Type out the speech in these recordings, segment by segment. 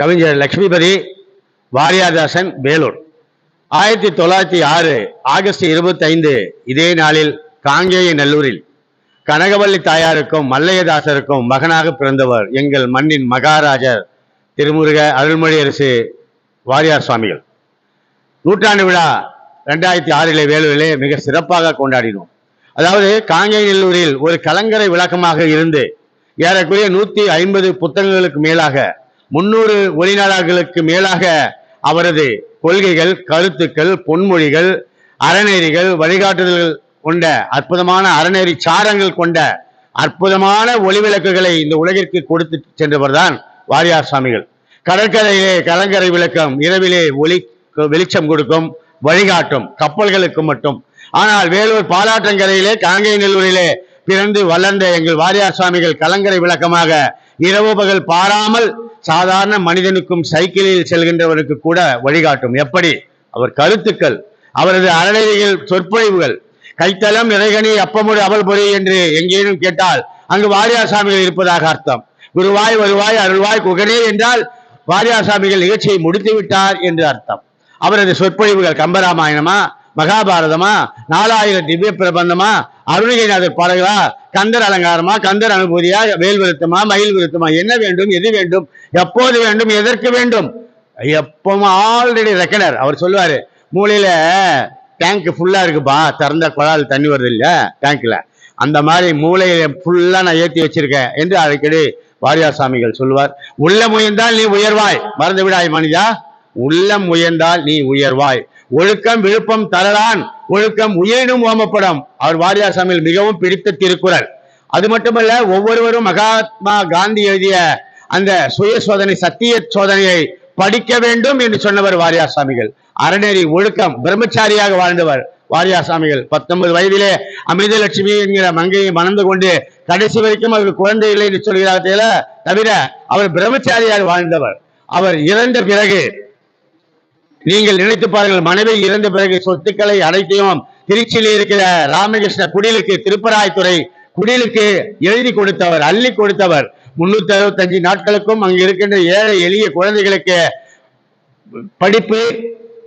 கவிஞர் லட்சுமிபதி வாரியாதாசன் வேலூர். ஆயிரத்தி தொள்ளாயிரத்தி ஆறு ஆகஸ்ட் இருபத்தைந்து இதே நாளில் காங்கேய நல்லூரில் கனகவள்ளி தாயாருக்கும் மல்லையதாசருக்கும் மகனாக பிறந்தவர் எங்கள் மண்ணின் மகாராஜர் திருமுருக அருள்மொழியரசு வாரியார் சுவாமிகள். நூற்றாண்டு விழா ரெண்டாயிரத்தி ஆறிலே வேலூரிலே மிக சிறப்பாக கொண்டாடினோம். அதாவது காங்கேய நல்லூரில் ஒரு கலங்கரை விளக்கமாக இருந்து ஏறக்குறைய நூற்றி ஐம்பது புத்தகங்களுக்கு மேலாக முன்னூறு ஒளிநாடாக்களுக்கு மேலாக அவரது கொள்கைகள் கருத்துக்கள் பொன்மொழிகள் அறநெறிகள் வழிகாட்டுதல்கள் கொண்ட அற்புதமான அறநெறி சாரங்கள் கொண்ட அற்புதமான ஒளிவிளக்குகளை இந்த உலகிற்கு கொடுத்து சென்றவர்தான் வாரியார் சுவாமிகள் கடற்கரையிலே கலங்கரை விளக்கம் இரவிலே ஒளி வெளிச்சம் கொடுக்கும் வழிகாட்டும் கப்பல்களுக்கு மட்டும். ஆனால் வேலூர் பாலாற்றங்கரையிலே காங்கேய நல்லூரிலே பிறந்து வளர்ந்த எங்கள் வாரியார் சுவாமிகள் கலங்கரை விளக்கமாக இரவு பகல் பாராமல் சாதாரண மனிதனுக்கும் சைக்கிளில் செல்கின்றவனுக்கு கூட வழிகாட்டும். எப்படி? அவர் கருத்துக்கள் அவரது அறநெறிகள் சொற்பொழிவுகள். கைத்தலம் இறைகணி அப்பமுடி அவல் பொறி என்று எங்கேனும் கேட்டால் அங்கு வாரியார் சாமிகள் இருப்பதாக அர்த்தம். குருவாய் வருவாய் அருள்வாய் குகனே என்றால் வாரியார் சாமிகள் நிகழ்ச்சியை முடித்து விட்டார் என்று அர்த்தம். அவரது சொற்பொழிவுகள் கம்பராமாயணமா? மகாபாரதமா? நாலாயிரம் திவ்ய பிரபந்தமா? அருணகிரிநாதர் பாடல்களா? கந்தர் அலங்காரமா? கந்தர் அனுபூதியா? வேல் விருத்தமா? மயில் விருத்தமா? என்ன வேண்டும்? எது வேண்டும்? எப்போது வேண்டும்? எதற்கு வேண்டும்? எப்பவும் ஆல்ரெடி ரெக்கனர் அவர் சொல்லுவாரு மூலையில டேங்க் ஃபுல்லா இருக்குப்பா. திறந்த குழால் தண்ணி வருது இல்ல? டேங்க்ல அந்த மாதிரி மூளையில ஃபுல்லா நான் ஏற்றி வச்சிருக்கேன் என்று அடிக்கடி வாரியார் சாமிகள் சொல்லுவார். உள்ள முயன்றால் நீ உயர்வாய். மறந்து விடாய் மனிதா. உள்ளம் உயர்ந்தால் நீ உயர்வாய். ஒழுக்கம் விழுப்பம் தரலான் ஒழுக்கம் உயிரினும் ஓமப்படும். அவர் வாரியார் சாமியில் மிகவும் பிடித்த திருக்குறள். அது மட்டுமல்ல ஒவ்வொருவரும் மகாத்மா காந்தி எழுதிய அந்த சுய சோதனை சத்திய சோதனையை படிக்க வேண்டும் என்று சொன்னவர் வாரியார் சாமிகள். அறநெறி ஒழுக்கம் பிரம்மச்சாரியாக வாழ்ந்தவர் வாரியார் சாமிகள். பத்தொன்பது வயதிலே அமிர்தலட்சுமி என்கிற மங்கையை மணந்து கொண்டு கடைசி வரைக்கும் அவருக்கு குழந்தை இல்லை என்று சொல்கிறார்கள தவிர அவர் பிரம்மச்சாரியாக வாழ்ந்தவர். அவர் இறந்த பிறகு நீங்கள் நினைத்து பாருங்கள் மனைவி இறந்த பிறகு சொத்துக்களை அனைத்தையும் திருச்சியில் இருக்கிற ராமகிருஷ்ண குடிலுக்கு திருப்பராய்த்துறை குடிலுக்கு எழுதி கொடுத்தவர் அள்ளி கொடுத்தவர். முன்னூத்தி அறுபத்தஞ்சு நாட்களுக்கும் அங்கு இருக்கின்ற ஏழை எளிய குழந்தைகளுக்கு படிப்பு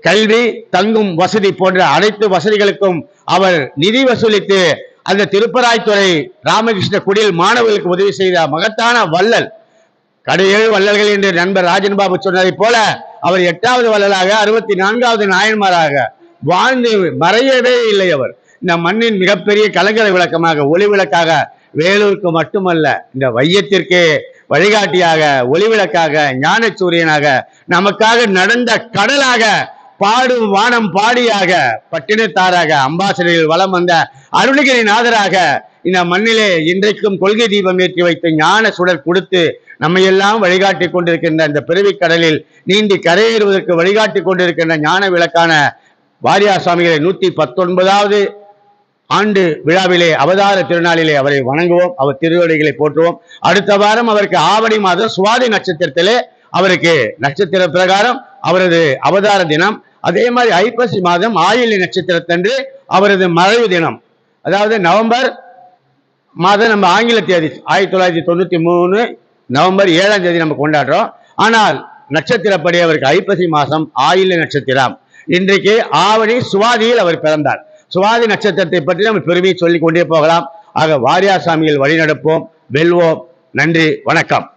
கல்வி தங்கும் வசதி போன்ற அனைத்து வசதிகளுக்கும் அவர் நிதி வசூலித்து அந்த திருப்பராய்த்துறை ராமகிருஷ்ண குடில் மாணவர்களுக்கு உதவி செய்த மகத்தான வள்ளல். கடையேழு வள்ளல்கள் என்று நண்பர் ராஜன் பாபு சொன்னதைப் போல அவர் எட்டாவது வள்ளலாக அறுபத்தி நான்காவது நாயன்மாராக வாழ்ந்து மறையவே இல்லை அவர். இந்த மண்ணின் மிகப்பெரிய கலங்கரை விளக்கமாக ஒளி விளக்காக வேலூருக்கு மட்டுமல்ல இந்த வையத்திற்கு வழிகாட்டியாக ஒளி விளக்காக ஞான சூரியனாக நமக்காக நடந்த கடலாக பாடும் வானம் பாடியாக பட்டினத்தாராக அம்பாசடரில் வலம் வந்த அருணகிரி நாதராக இந்த மண்ணிலே இன்றைக்கும் கொள்கை தீபம் ஏற்றி வைத்து ஞான சுடர் கொடுத்து நம்மையெல்லாம் வழிகாட்டி கொண்டிருக்கின்ற இந்த பிறவி கடலில் நீண்டி கரையேறுவதற்கு வழிகாட்டி கொண்டிருக்கின்ற ஞான விளக்கான வாரியார் சுவாமிகளை நூத்தி பத்தொன்பதாவது ஆண்டு விழாவிலே அவதார திருநாளிலே அவரை வணங்குவோம். அவர் திருவடிகளை போற்றுவோம். அடுத்த வாரம் அவருக்கு ஆவணி மாதம் சுவாதி நட்சத்திரத்திலே அவருக்கு நட்சத்திர பிரகாரம் அவரது அவதார தினம். அதே மாதிரி ஐப்பசி மாதம் ஆயிலி நட்சத்திரத்தன்று அவரது மறைவு தினம். அதாவது நவம்பர் மாதம் நம்ம ஆங்கில தேதி ஆயிரத்தி தொள்ளாயிரத்தி தொண்ணூத்தி மூணு நவம்பர் ஏழாம் தேதி நம்ம கொண்டாடுறோம். ஆனால் நட்சத்திரப்படி அவருக்கு ஐப்பசி மாதம் ஆயில நட்சத்திரம். இன்றைக்கு ஆவணி சுவாதியில் அவர் பிறந்தார். சுவாதி நட்சத்திரத்தை பற்றி நம்ம பெருமையை சொல்லிக் கொண்டே போகலாம். ஆக வாரியார் சாமியில் வழிநடப்போம். வெல்வோம். நன்றி வணக்கம்.